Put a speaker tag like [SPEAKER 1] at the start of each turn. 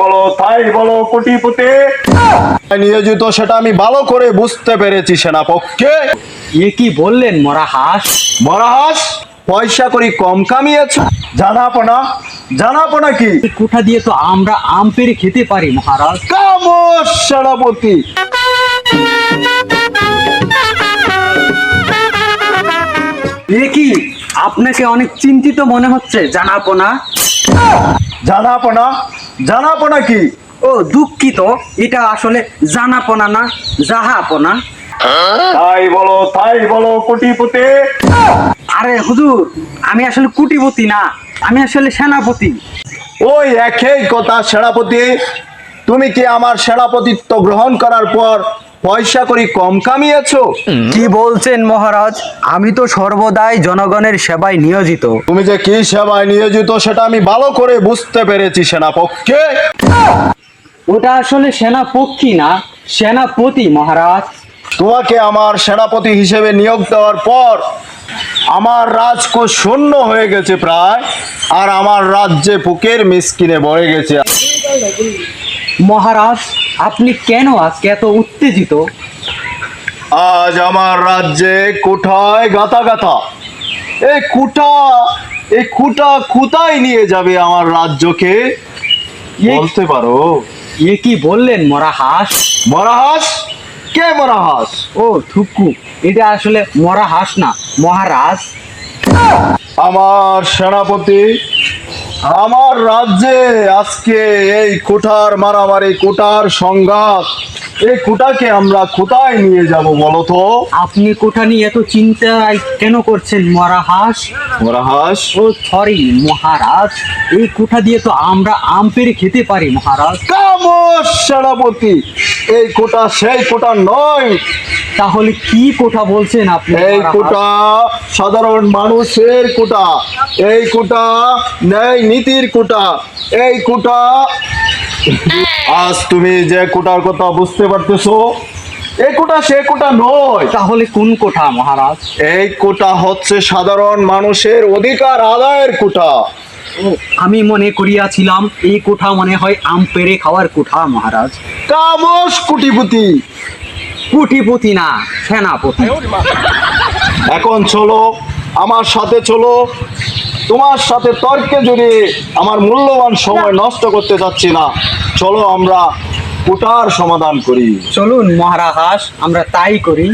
[SPEAKER 1] বলো তাই বলো কোটিপতি। নিয়োজিত সেটা আমি ভালো করে বুঝতে পেরেছি সেনাপক্ষে।
[SPEAKER 2] এ কি বললেন মরা হাঁস
[SPEAKER 1] মরাহাস পয়সা করি কম কামিয়েছ। জানাপনা জানাপনা কি?
[SPEAKER 2] কোঠা দিয়ে তো আমরা আম পেরে খেতে পারি মহারাজ।
[SPEAKER 1] সেনাপতি।
[SPEAKER 2] এ কি আপনাকে অনেক চিন্তিত মনে হচ্ছে জানাব না
[SPEAKER 1] জানাপনা জানাপনা কি?
[SPEAKER 2] ও দুঃখিত। এটা আসলে জানাপনা না জাহাপনা।
[SPEAKER 1] তাই বলো তাই বলো কোটিপতি।
[SPEAKER 2] আরে হুজুর আমি আসলে কোটিপতি না আমি আসলে সেনাপতি।
[SPEAKER 1] ওই একই কথা সেনাপতি। তুমি কি আমার সেনাপতিত্ব গ্রহণ করার পর পয়সা করি কম কামিয়েছো?
[SPEAKER 2] কি বলছেন মহারাজ? আমি তো সর্বদাই জনগণের সেবায় নিয়োজিত।
[SPEAKER 1] তুমি যে কি সেবায় নিয়োজিত সেটা আমি ভালো করে বুঝতে পেরেছি সেনাপক্ষে।
[SPEAKER 2] ওটা আসলে সেনাপক্ষী না সেনাপতি মহারাজ।
[SPEAKER 1] তোমাকে আমার সেনাপতি হিসেবে নিয়োগ দেওয়ার পর আমার রাজকোষ শূন্য হয়ে গেছে প্রায় আর আমার রাজ্যে পুকের মিসকিনে ভরে গেছে।
[SPEAKER 2] মহারাজ আপনি কেন আজকে এত উত্তেজিত?
[SPEAKER 1] আজ আমার রাজ্যে কোঠায় গাথা গাথা। এই কুটা এই কুটা কুতাই নিয়ে যাবে আমার রাজ্যকে? বলতে পারো।
[SPEAKER 2] এ কি বললেন মরা হাঁস
[SPEAKER 1] মরাহাস? কে মরাহাস?
[SPEAKER 2] ও থুকু। এটা আসলে মরা হাঁস না মহারাজ।
[SPEAKER 1] আমার সেনাপতি আমার রাজ্যে আজকে এই কোঠার মারামারি, কোটার সংঘাত, এই কোটাকে আমরা কোথায় নিয়ে যাব বলো তো?
[SPEAKER 2] আপনি কোটা নিয়ে এত চিন্তায় কেন করছেন মরা হাঁস?
[SPEAKER 1] মরাহাস
[SPEAKER 2] ও সরি মহারাজ এই কোঠা দিয়ে তো আমরা আম পেরে খেতে পারি মহারাজ।
[SPEAKER 1] কামস সেনাপতি এই কোটা সেই কোটা নয়।
[SPEAKER 2] তাহলে কি কোঠা বলছেন আপনি
[SPEAKER 1] এই কোটা সাধারণ মানুষের কোটা এই কোটা ন্যায় নীতির কোটা এই কোটা আজ তুমি যে কোটার কথা বুঝতে পারতেছো এই কোটা সে কোটা নয়।
[SPEAKER 2] তাহলে কোন কোঠা মহারাজ?
[SPEAKER 1] এই কোটা হচ্ছে সাধারণ মানুষের অধিকার আদায়ের কোটা।
[SPEAKER 2] আমি মনে করিয়াছিলাম এই কোঠা মনে হয় আম পেরে খাওয়ার কোঠা মহারাজ।
[SPEAKER 1] কামস কুটিপুতি।
[SPEAKER 2] কুটিপতি না সেনাপতি।
[SPEAKER 1] এখন চলো আমার সাথে চলো। তোমার সাথে তর্কে জড়িয়ে আমার মূল্যবান সময় নষ্ট করতে চাচ্ছি না চলো আমরা কোটার সমাধান করি।
[SPEAKER 2] চলুন মহারাজ আমরা তাই করি।